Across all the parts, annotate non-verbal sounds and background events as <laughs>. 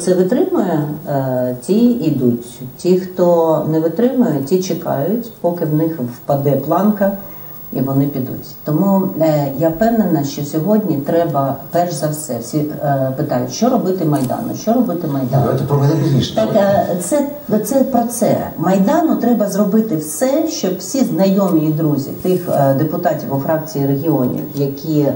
Це витримує, е, ті йдуть. Ті, хто не витримує, ті чекають, поки в них впаде планка і вони підуть. Тому е, я впевнена, що сьогодні треба перш за все всі е, питають, що робити майдану, що робити майдану. Давайте про мене пізніше. Так, це, це про це. Майдану треба зробити все, щоб всі знайомі і друзі тих депутатів у фракції регіонів, які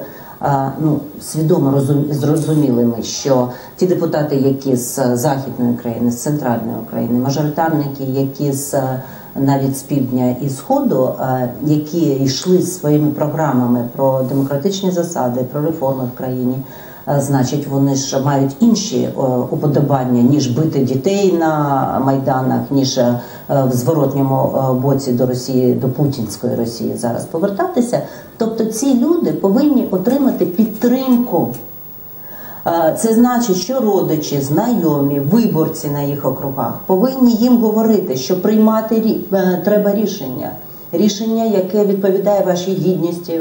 ну, свідомо розум- зрозуміли ми, що ті депутати, які з Західної України, з центральної України, мажоритарники, які з е, навіть з півдня і сходу, е, які йшли своїми програмами про демократичні засади, про реформи в країні. Е, Значить, вони ж мають інші е, уподобання, ніж бити дітей на майданах, ніж е, в зворотньому боці до Росії, до путінської Росії зараз повертатися. Тобто ці люди повинні отримати підтримку. Це значить, що родичі, знайомі, виборці на їх округах повинні їм говорити, що приймати треба рішення. Рішення, яке відповідає вашій гідності,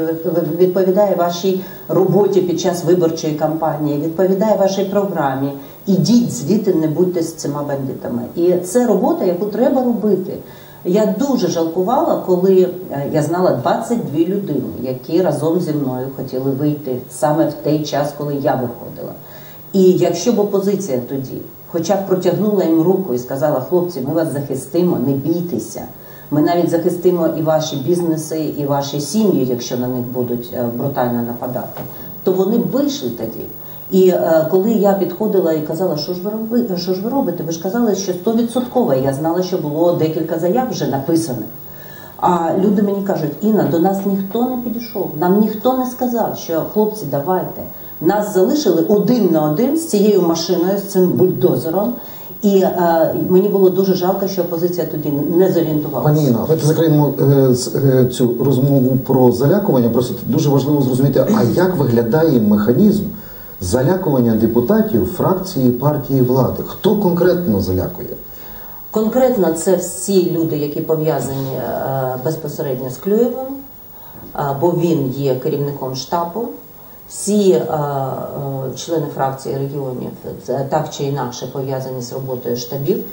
відповідає вашій роботі під час виборчої кампанії, відповідає вашій програмі. Ідіть звідти, не будьте з цими бандитами. І це робота, яку треба робити. Я дуже жалкувала, коли е, я знала 22 людини, які разом зі мною хотіли вийти саме в той час, коли я виходила. І якщо б опозиція тоді, хоча б протягнула їм руку і сказала, хлопці, ми вас захистимо, не бійтеся. Ми навіть захистимо і ваші бізнеси, і ваші сім'ї, якщо на них будуть е, брутально нападати, то вони вийшли тоді. І е, коли я підходила і казала, що ж ви роби, що ж ви робите? Ви ж казали, що 100%. Я знала, що було декілька заяв вже написаних. А люди мені кажуть, Інна, до нас ніхто не підійшов, нам ніхто не сказав, що хлопці, давайте. Нас залишили один на один з цією машиною, з цим бульдозером. І е, мені було дуже жалко, що опозиція тоді не зорієнтувалася. Пані Інна, давайте закриємо е, е, цю розмову про залякування. Просто дуже важливо зрозуміти, а як виглядає механізм залякування депутатів фракції партії влади? Хто конкретно залякує? Конкретно це всі люди, які пов'язані е, безпосередньо з Клюєвим, е, бо він є керівником штабу. Всі е, е, члени фракції регіонів е, так чи інакше пов'язані з роботою штабів.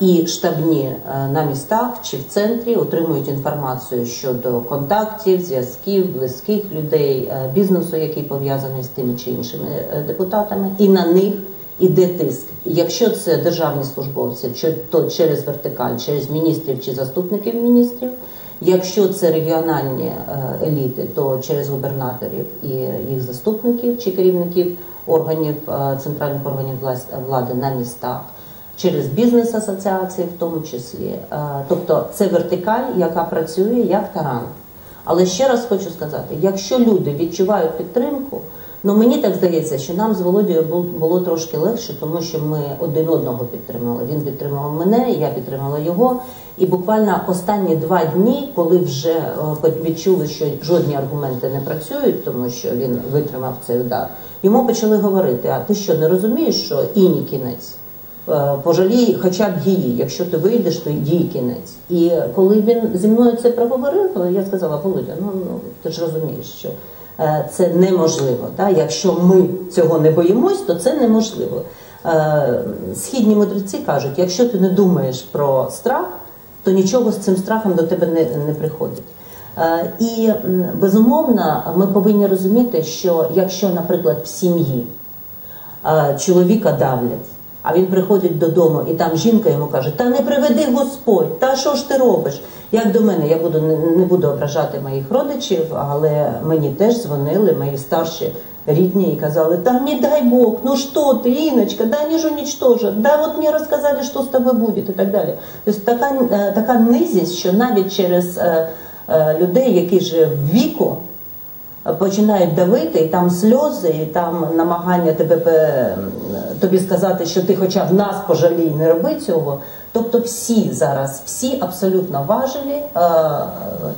І штабні на містах чи в центрі отримують інформацію щодо контактів, зв'язків, близьких людей, бізнесу, який пов'язаний з тими чи іншими депутатами, і на них іде тиск. Якщо це державні службовці, чи- то через вертикаль, через міністрів чи заступників міністрів. Якщо це регіональні е, еліти, то через губернаторів і їх заступників чи керівників органів е, центральних органів влади на містах, через бізнес-асоціації, в тому числі. Е, Тобто це вертикаль, яка працює як таран. Але ще раз хочу сказати: якщо люди відчувають підтримку, ну мені так здається, що нам з Володією бу- було трошки легше, тому що ми один одного підтримали. Він підтримав мене, я підтримала його. І буквально останні два дні, коли вже е, відчули, що жодні аргументи не працюють, тому що він витримав цей удар, йому почали говорити: а ти що не розумієш, що іні кінець? Е, Пожалій хоча б її, якщо ти вийдеш, то їй кінець. І коли він зі мною це проговорив, я сказала, Володя, ну, ну ти ж розумієш, що це неможливо. Якщо ми цього не боїмось, то це неможливо. Е, Східні мудреці кажуть, якщо ти не думаєш про страх, то нічого з цим страхом до тебе не, не приходить. Е, І безумовно, ми повинні розуміти, що якщо, наприклад, в сім'ї е, чоловіка давлять, а він приходить додому, і там жінка йому каже: Та не приведи Господь, та що ж ти робиш? Як до мене, я буду не, буду ображати моїх родичів, але мені теж дзвонили мої старші рідні і казали: Та не дай Бог, ну що ти, Іночка, да они же уничтожат, да от мені розказали, що з тобою буде, і так далі. Тобто така, е, така низість, що навіть через е, е, людей, які вже в віку починають давити, і там сльози, і там намагання тебе тобі сказати, що ти хоча б нас пожалій, не роби цього. Тобто всі зараз, всі абсолютно важелі е,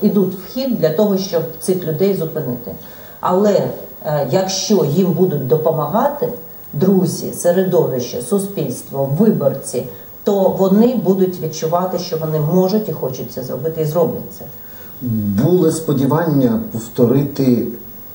ідуть в хід для того, щоб цих людей зупинити. Але е, якщо їм будуть допомагати друзі, середовище, суспільство, виборці, то вони будуть відчувати, що вони можуть і хочуть це зробити, і зроблять це. Були сподівання повторити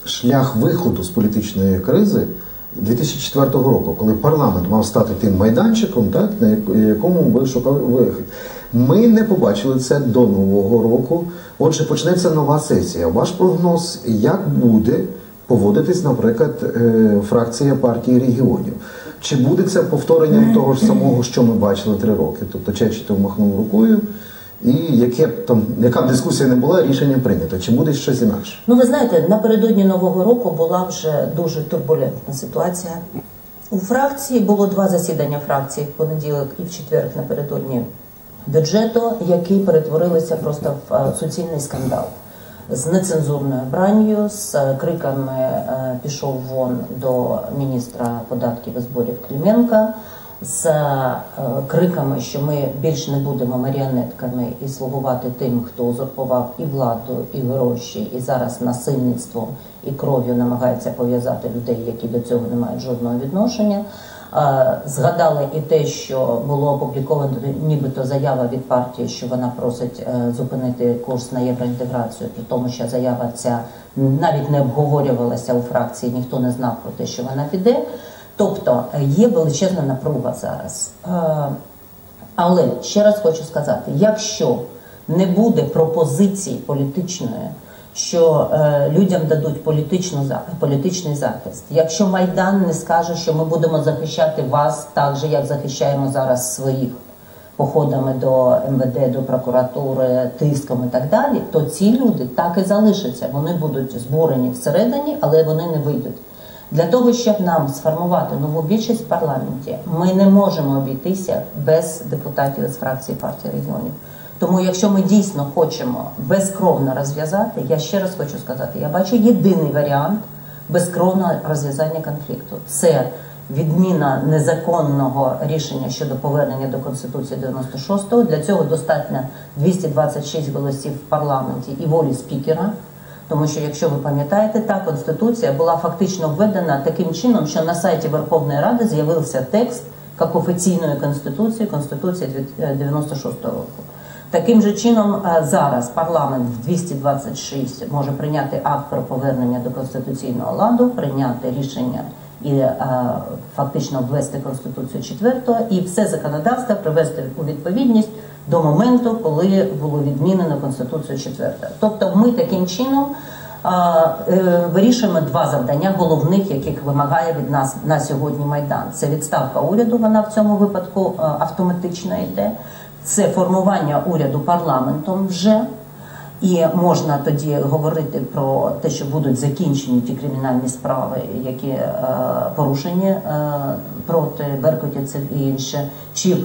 шлях виходу з політичної кризи 2004 року, коли парламент мав стати тим майданчиком, так на якому ви шукали вихід. Ми не побачили це до нового року. Отже, почнеться нова сесія. Ваш прогноз, як буде поводитись, наприклад, е, фракція партії регіонів? Чи буде це повторенням того ж самого, що ми бачили три роки? Тобто Чечетов махнув рукою, і яке там, яка б дискусія не була, рішення прийнято. Чи буде щось інакше? Ну, ви знаєте, напередодні нового року була вже дуже турбулентна ситуація. У фракції було два засідання фракції в понеділок і в четвер напередодні бюджету, які перетворилися просто в е, суцільний скандал з нецензурною бранню, з е, криками е, пішов вон до міністра податків і зборів Клименка, з е, криками, що ми більш не будемо маріонетками і слугувати тим, хто узурпував і владу, і гроші, і зараз насильництвом і кров'ю намагається пов'язати людей, які до цього не мають жодного відношення. Е, Згадали і те, що було опубліковано нібито заява від партії, що вона просить е, зупинити курс на євроінтеграцію, при тому, що заява ця навіть не обговорювалася у фракції, ніхто не знав про те, що вона піде. Тобто е, є величезна напруга зараз. Е, Але ще раз хочу сказати: якщо не буде пропозиції політичної, що е, людям дадуть політичний захист, якщо Майдан не скаже, що ми будемо захищати вас так же, як захищаємо зараз своїх походами до МВД, до прокуратури, тиском і так далі, то ці люди так і залишаться. Вони будуть зборені всередині, але вони не вийдуть. Для того, щоб нам сформувати нову більшість в парламенті, ми не можемо обійтися без депутатів з фракції партії регіонів. Тому, якщо ми дійсно хочемо безкровно розв'язати, я ще раз хочу сказати, я бачу єдиний варіант безкровного розв'язання конфлікту. Це відміна незаконного рішення щодо повернення до Конституції 96-го. Для цього достатньо 226 голосів в парламенті і волі спікера. Тому що, якщо ви пам'ятаєте, та конституція була фактично введена таким чином, що на сайті Верховної Ради з'явився текст як офіційної конституції, конституція 96 року. Таким же чином е, зараз парламент в 226 може прийняти акт про повернення до конституційного ладу, прийняти рішення і е, фактично ввести конституцію четвертого, і все законодавство привести у відповідність до моменту, коли було відмінено конституцію 4. Тобто, ми таким чином е, вирішуємо два завдання головних, яких вимагає від нас на сьогодні майдан. Це відставка уряду. Вона в цьому випадку е, автоматично йде. Це формування уряду парламентом вже. І можна тоді говорити про те, що будуть закінчені ті кримінальні справи, які е, порушені е, проти беркутівців і інше, чи е,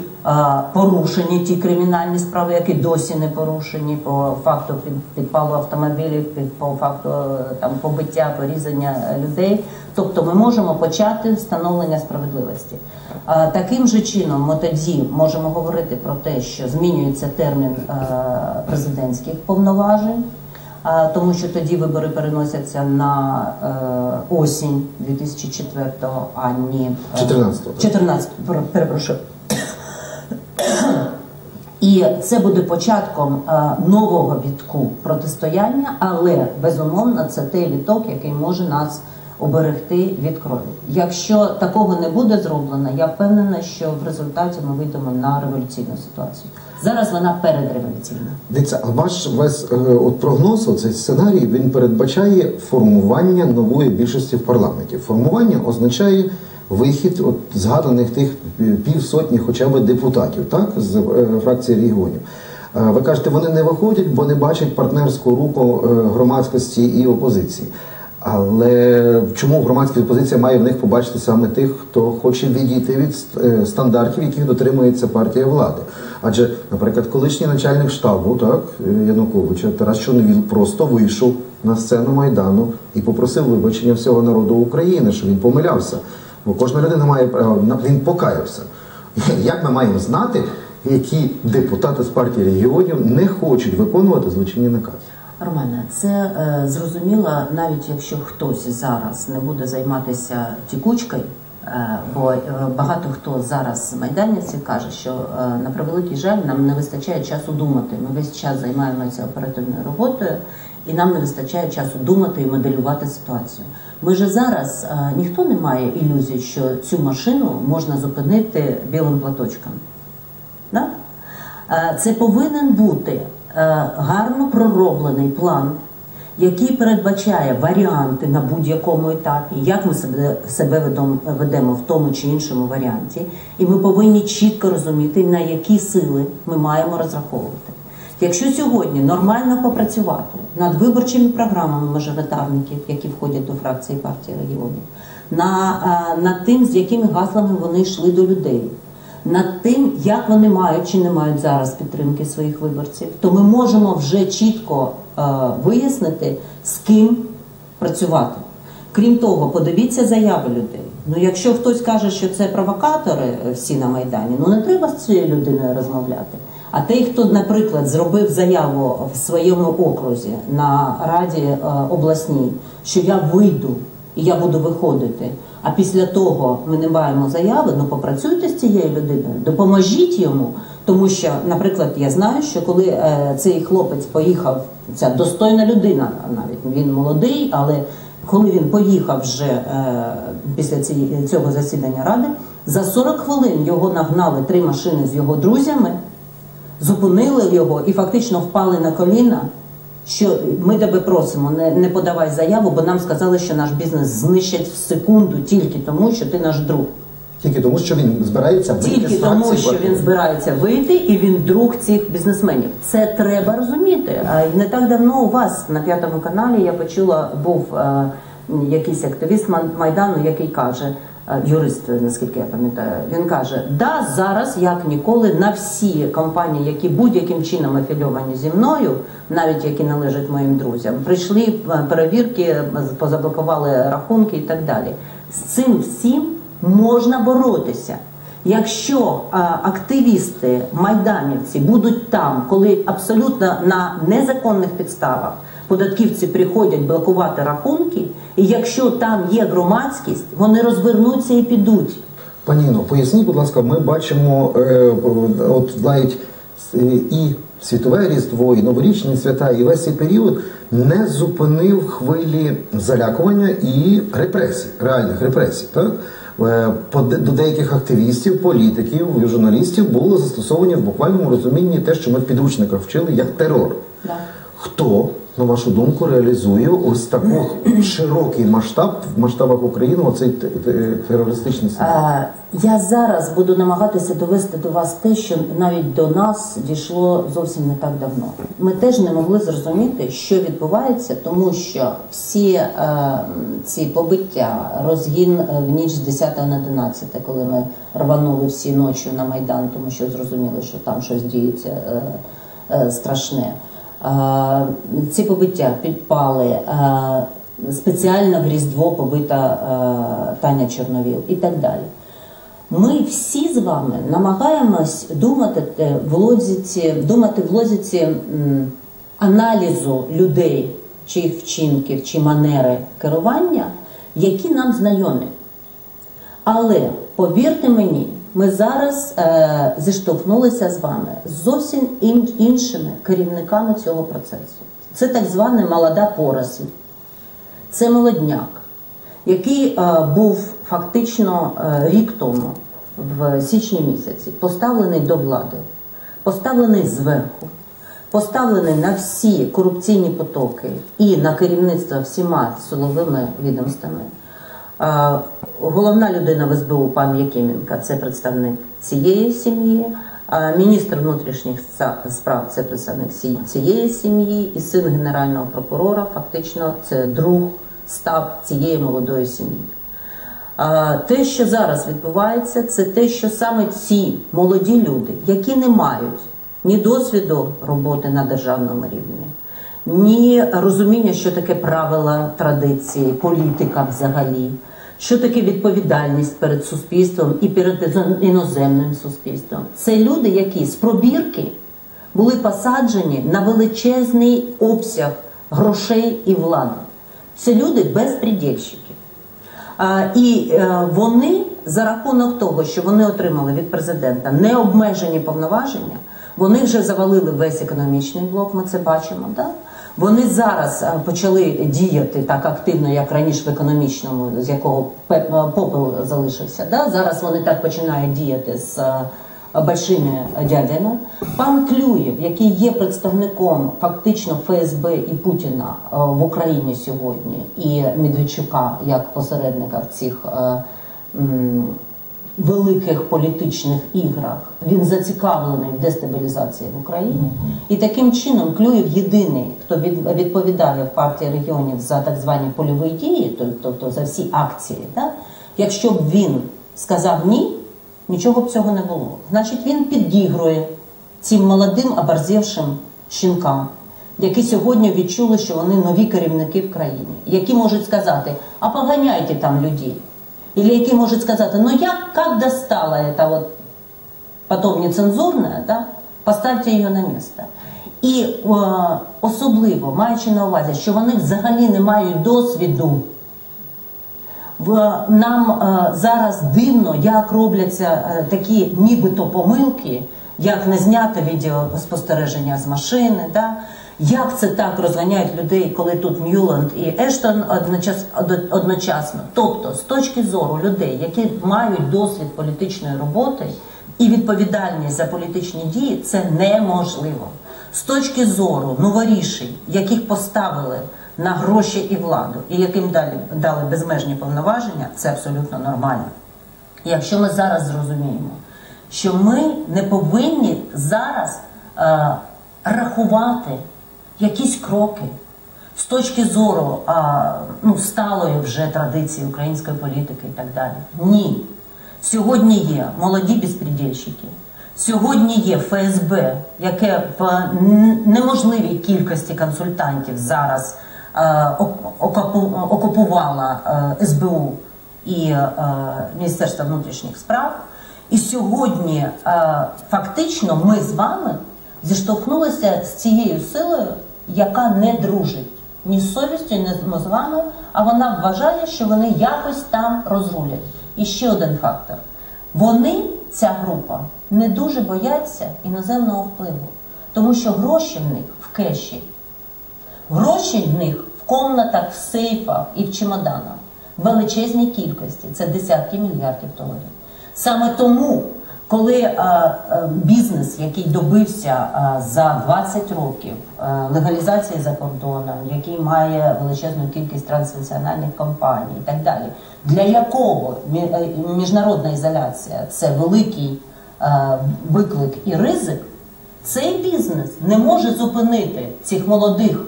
порушені ті кримінальні справи, які досі не порушені по факту підпалу автомобілів, під по факту е, там побиття, порізання людей. Тобто, ми можемо почати встановлення справедливості. Е, Таким же чином, ми тоді можемо говорити про те, що змінюється термін е, президентських повноважень, е, тому що тоді вибори переносяться на е, осінь 2004-го, а не е, 14-го, 14-го перепрошую. І це буде початком е, нового вітку протистояння, але безумовно це той віток, який може нас оберегти від крові. Якщо такого не буде зроблено, я впевнена, що в результаті ми вийдемо на революційну ситуацію. Зараз вона передреволюційна. Дивіться, а ваш весь е, от прогноз, оцей сценарій, він передбачає формування нової більшості в парламенті. Формування означає вихід от згаданих тих півсотні хоча б депутатів, так, з е, фракції регіонів. Е, Ви кажете, вони не виходять, бо не бачать партнерську руку громадськості і опозиції. Але чому громадська опозиція має в них побачити саме тих, хто хоче відійти від е, стандартів, яких дотримується партія влади? Адже, наприклад, колишній начальник штабу, так е, Януковича Тарас Чорновіл просто вийшов на сцену майдану і попросив вибачення всього народу України, що він помилявся. Бо кожна людина має право на- він покаявся. <laughs> Як ми маємо знати, які депутати з партії регіонів не хочуть виконувати злочинні накази? Романе, це е, зрозуміло, навіть якщо хтось зараз не буде займатися тікучкою, е, бо е, багато хто зараз з майданівців каже, що е, на превеликий жаль нам не вистачає часу думати. Ми весь час займаємося оперативною роботою, і нам не вистачає часу думати і моделювати ситуацію. Ми же зараз е, ніхто не має ілюзій, що цю машину можна зупинити білим платочком. Да? Е, Це повинен бути гарно пророблений план, який передбачає варіанти на будь-якому етапі, як ми себе, себе ведемо в тому чи іншому варіанті, і ми повинні чітко розуміти, на які сили ми маємо розраховувати. Якщо сьогодні нормально попрацювати над виборчими програмами мажоритарників, які входять до фракції партії регіонів, на, е, тим, з якими гаслами вони йшли до людей, над тим, як вони мають чи не мають зараз підтримки своїх виборців, то ми можемо вже чітко е, вияснити, з ким працювати. Крім того, подивіться заяви людей. Ну, якщо хтось каже, що це провокатори е, всі на Майдані, ну не треба з цією людиною розмовляти. А той, хто, наприклад, зробив заяву в своєму окрузі на раді е, обласній, що я вийду і я буду виходити. А після того ми не маємо заяви, ну попрацюйте з цією людиною, допоможіть йому. Тому що, наприклад, я знаю, що коли е, цей хлопець поїхав, ця достойна людина, навіть він молодий, але коли він поїхав вже е, після цієї, цього засідання ради, за 40 хвилин його нагнали три машини з його друзями, зупинили його і фактично впали на коліна. Що ми тебе просимо, не, не подавай заяву, бо нам сказали, що наш бізнес знищать в секунду тільки тому, що ти наш друг. Тільки тому, що він збирається вийти Тільки з тому, що він збирається вийти, і він друг цих бізнесменів. Це треба розуміти. А не так давно у вас на п'ятому каналі я почула, був е, якийсь активіст майдану, який каже. Е, Юрист, наскільки я пам'ятаю, він каже: да, зараз як ніколи на всі компанії, які будь-яким чином афільовані зі мною, навіть які належать моїм друзям, прийшли е, перевірки, позаблокували рахунки і так далі. З цим всім можна боротися. Якщо а, активісти, майданівці будуть там, коли абсолютно на незаконних підставах податківці приходять блокувати рахунки, і якщо там є громадськість, вони розвернуться і підуть. Пані Інно, поясніть, будь ласка, ми бачимо, е, от навіть е, і світове різдво, і новорічні свята, і весь цей період не зупинив хвилі залякування і репресій, реальних репресій. Так? Е, по До деяких активістів, політиків, журналістів було застосовані в буквальному розумінні те, що ми в підручниках вчили, як терор. Да. Хто, на вашу думку, реалізує ось такий широкий масштаб в масштабах України, оцей те- те- терористичний сценарій? Е, Я зараз буду намагатися довести до вас те, що навіть до нас дійшло зовсім не так давно. Ми теж не могли зрозуміти, що відбувається, тому що всі е, ці побиття, розгін е, в ніч з 10 на 11, коли ми рванули всі ночі на майдан, тому що зрозуміли, що там щось діється е, е, страшне. Е, ці побиття, підпали. Е, Спеціально в Різдво побита е, Таня Чорновіл і так далі. Ми всі з вами намагаємось думати в логіці, думати в логіці м, аналізу людей, чи їх вчинків, чи манери керування, які нам знайомі. Але повірте мені, ми зараз е, зіштовхнулися з вами з зовсім ін- іншими керівниками цього процесу. Це так звана молода поросль. Це молодняк, який е, був фактично е, рік тому, в січні місяці, поставлений до влади, поставлений зверху, поставлений на всі корупційні потоки і на керівництво всіма силовими відомствами. Е, Головна людина в СБУ, пан Якименко, це представник цієї сім'ї. Міністр внутрішніх справ це представник цієї сім'ї, і син генерального прокурора фактично це друг став цієї молодої сім'ї. Те, що зараз відбувається, це те, що саме ці молоді люди, які не мають ні досвіду роботи на державному рівні, ні розуміння, що таке правила, традиції, політика взагалі, що таке відповідальність перед суспільством і перед іноземним суспільством. Це люди, які з пробірки були посаджені на величезний обсяг грошей і влади. Це люди безпредельщики. А, І е, вони за рахунок того, що вони отримали від президента необмежені повноваження, вони вже завалили весь економічний блок. Ми це бачимо. Да? Вони зараз е, почали діяти так активно, як раніше в економічному, з якого е, попел залишився. Да? Зараз вони так починають діяти з е, большими дядями. Пан Клюєв, який є представником фактично ФСБ і Путіна в Україні сьогодні, і Медведчука як посередника в цих великих політичних іграх. Він зацікавлений в дестабілізації в Україні. І таким чином Клюєв єдиний, хто відповідає в партії регіонів за так звані польові дії, тобто за всі акції. Да? Якщо б він сказав ні, нічого б цього не було. Значить, він підігрує цим молодим оборзівшим щінкам. Які сьогодні відчули, що вони нові керівники в країні, які можуть сказати, а поганяйте там людей. Или які можуть сказати, ну як, как достала это вот потом нецензурне, да? поставте її на місце. І е, особливо маючи на увазі, що вони взагалі не мають досвіду в нам е, зараз дивно, як робляться е, такі нібито помилки, як не зняти відеоспостереження з машини, да? Як це так розганяють людей, коли тут Ньюланд і Ештон одночас, од- одночасно. Тобто, з точки зору людей, які мають досвід політичної роботи і відповідальність за політичні дії, це неможливо. З точки зору новорішень, яких поставили на гроші і владу, і яким далі дали безмежні повноваження, це абсолютно нормально. Якщо ми зараз зрозуміємо, що ми не повинні зараз е, рахувати якісь кроки з точки зору а, ну, сталої вже традиції української політики і так далі. Ні. Сьогодні є молоді безпредельщики, сьогодні є ФСБ, яке в неможливій кількості консультантів зараз окупу- окупувала е, СБУ і е, Міністерство внутрішніх справ. І сьогодні е, фактично ми з вами зіштовхнулися з цією силою, яка не дружить ні з совістю, ні з мозгами, а вона вважає, що вони якось там розрулять. І ще один фактор: вони, ця група, не дуже бояться іноземного впливу, тому що гроші в них в кеші. Гроші в них в комнатах, в сейфах і в чемоданах в величезній кількості. Це десятки мільярдів доларів. Саме тому, коли е, е, бізнес, який добився е, за 20 років е, легалізації за кордоном, який має величезну кількість транснаціональних компаній і так далі, для якого е, міжнародна ізоляція це великий е, виклик і ризик, цей бізнес не може зупинити цих молодих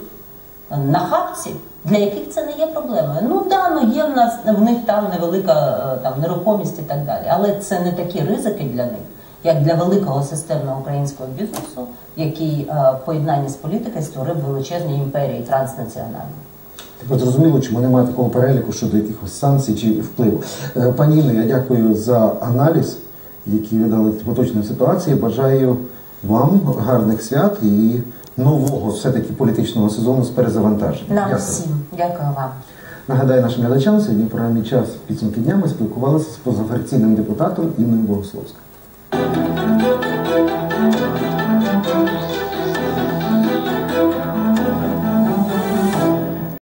нахабців, для яких це не є проблемою. Ну да, ну є в нас в них там невелика е, там нерухомість і так далі. Але це не такі ризики для них, як для великого системного українського бізнесу, який е, в поєднанні з політикою створив величезні імперії транснаціональні. Тепер зрозуміло, чому немає такого переліку щодо якихось санкцій чи впливу. Е, Пані Інно, я дякую за аналіз, який ви дали поточної ситуації. Бажаю вам гарних свят і нового все-таки політичного сезону з перезавантаженням. Нам Дякую. всім дякую вам. Нагадаю нашим глядачам, сьогодні в програмі час підсумки дня ми спілкувалися з позафракційним депутатом Інною Богословською.